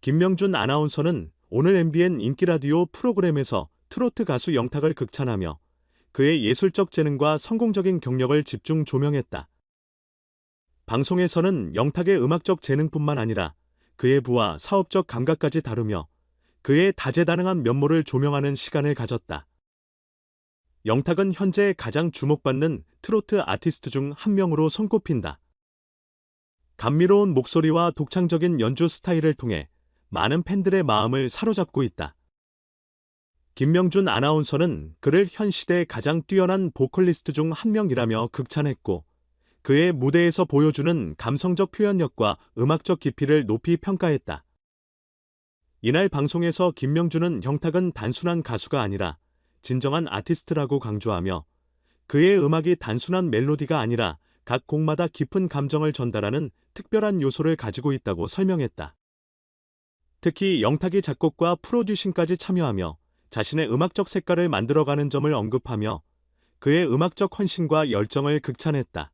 김명준 아나운서는 오늘 MBN 인기 라디오 프로그램에서 트로트 가수 영탁을 극찬하며 그의 예술적 재능과 성공적인 경력을 집중 조명했다. 방송에서는 영탁의 음악적 재능뿐만 아니라 그의 부와 사업적 감각까지 다루며 그의 다재다능한 면모를 조명하는 시간을 가졌다. 영탁은 현재 가장 주목받는 트로트 아티스트 중 한 명으로 손꼽힌다. 감미로운 목소리와 독창적인 연주 스타일을 통해 많은 팬들의 마음을 사로잡고 있다. 김명준 아나운서는 그를 현 시대 가장 뛰어난 보컬리스트 중 한 명이라며 극찬했고, 그의 무대에서 보여주는 감성적 표현력과 음악적 깊이를 높이 평가했다. 이날 방송에서 김명준은 영탁은 단순한 가수가 아니라 진정한 아티스트라고 강조하며 그의 음악이 단순한 멜로디가 아니라 각 곡마다 깊은 감정을 전달하는 특별한 요소를 가지고 있다고 설명했다. 특히 영탁이 작곡과 프로듀싱까지 참여하며 자신의 음악적 색깔을 만들어가는 점을 언급하며 그의 음악적 헌신과 열정을 극찬했다.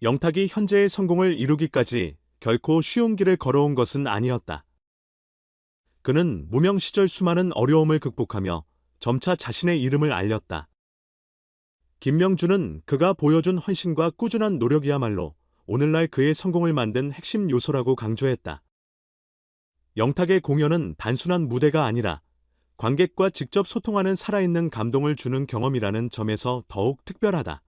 영탁이 현재의 성공을 이루기까지 결코 쉬운 길을 걸어온 것은 아니었다. 그는 무명 시절 수많은 어려움을 극복하며 점차 자신의 이름을 알렸다. 김명준은 그가 보여준 헌신과 꾸준한 노력이야말로 오늘날 그의 성공을 만든 핵심 요소라고 강조했다. 영탁의 공연은 단순한 무대가 아니라 관객과 직접 소통하는 살아있는 감동을 주는 경험이라는 점에서 더욱 특별하다.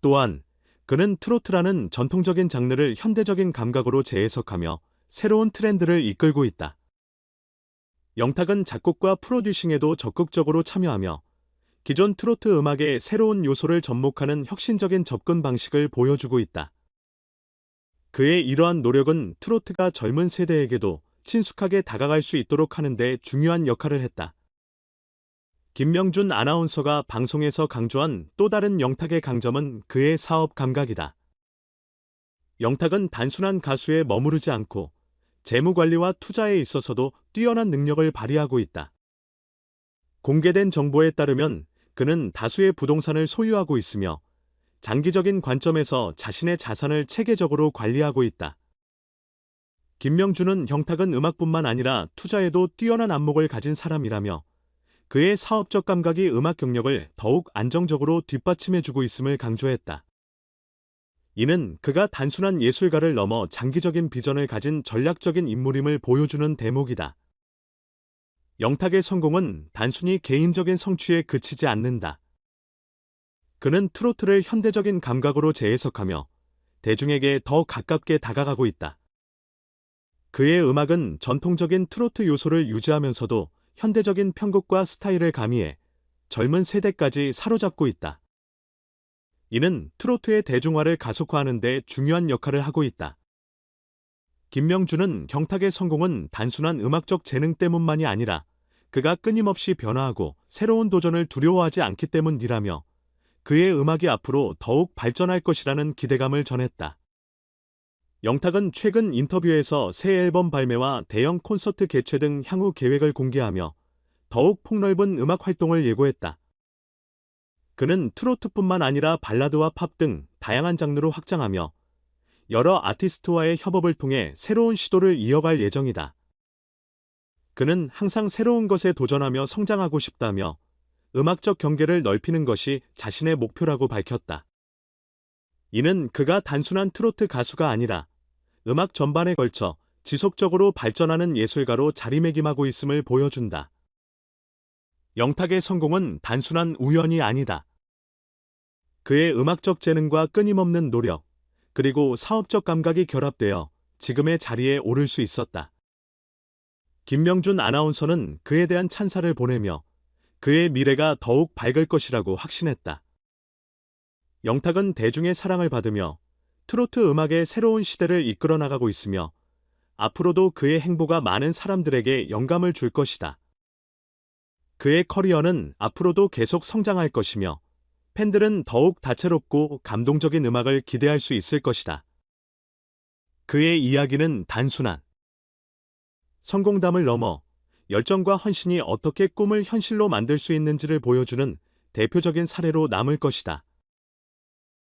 또한 그는 트로트라는 전통적인 장르를 현대적인 감각으로 재해석하며 새로운 트렌드를 이끌고 있다. 영탁은 작곡과 프로듀싱에도 적극적으로 참여하며 기존 트로트 음악의 새로운 요소를 접목하는 혁신적인 접근 방식을 보여주고 있다. 그의 이러한 노력은 트로트가 젊은 세대에게도 친숙하게 다가갈 수 있도록 하는데 중요한 역할을 했다. 김명준 아나운서가 방송에서 강조한 또 다른 영탁의 강점은 그의 사업 감각이다. 영탁은 단순한 가수에 머무르지 않고 재무 관리와 투자에 있어서도 뛰어난 능력을 발휘하고 있다. 공개된 정보에 따르면 그는 다수의 부동산을 소유하고 있으며 장기적인 관점에서 자신의 자산을 체계적으로 관리하고 있다. 김명준은 형탁은 음악뿐만 아니라 투자에도 뛰어난 안목을 가진 사람이라며 그의 사업적 감각이 음악 경력을 더욱 안정적으로 뒷받침해주고 있음을 강조했다. 이는 그가 단순한 예술가를 넘어 장기적인 비전을 가진 전략적인 인물임을 보여주는 대목이다. 영탁의 성공은 단순히 개인적인 성취에 그치지 않는다. 그는 트로트를 현대적인 감각으로 재해석하며 대중에게 더 가깝게 다가가고 있다. 그의 음악은 전통적인 트로트 요소를 유지하면서도 현대적인 편곡과 스타일을 가미해 젊은 세대까지 사로잡고 있다. 이는 트로트의 대중화를 가속화하는 데 중요한 역할을 하고 있다. 김명준은 경탁의 성공은 단순한 음악적 재능 때문만이 아니라 그가 끊임없이 변화하고 새로운 도전을 두려워하지 않기 때문이라며 그의 음악이 앞으로 더욱 발전할 것이라는 기대감을 전했다. 영탁은 최근 인터뷰에서 새 앨범 발매와 대형 콘서트 개최 등 향후 계획을 공개하며 더욱 폭넓은 음악 활동을 예고했다. 그는 트로트뿐만 아니라 발라드와 팝 등 다양한 장르로 확장하며 여러 아티스트와의 협업을 통해 새로운 시도를 이어갈 예정이다. 그는 항상 새로운 것에 도전하며 성장하고 싶다며 음악적 경계를 넓히는 것이 자신의 목표라고 밝혔다. 이는 그가 단순한 트로트 가수가 아니라 음악 전반에 걸쳐 지속적으로 발전하는 예술가로 자리매김하고 있음을 보여준다. 영탁의 성공은 단순한 우연이 아니다. 그의 음악적 재능과 끊임없는 노력, 그리고 사업적 감각이 결합되어 지금의 자리에 오를 수 있었다. 김명준 아나운서는 그에 대한 찬사를 보내며 그의 미래가 더욱 밝을 것이라고 확신했다. 영탁은 대중의 사랑을 받으며 트로트 음악의 새로운 시대를 이끌어 나가고 있으며 앞으로도 그의 행보가 많은 사람들에게 영감을 줄 것이다. 그의 커리어는 앞으로도 계속 성장할 것이며 팬들은 더욱 다채롭고 감동적인 음악을 기대할 수 있을 것이다. 그의 이야기는 단순한 성공담을 넘어 열정과 헌신이 어떻게 꿈을 현실로 만들 수 있는지를 보여주는 대표적인 사례로 남을 것이다.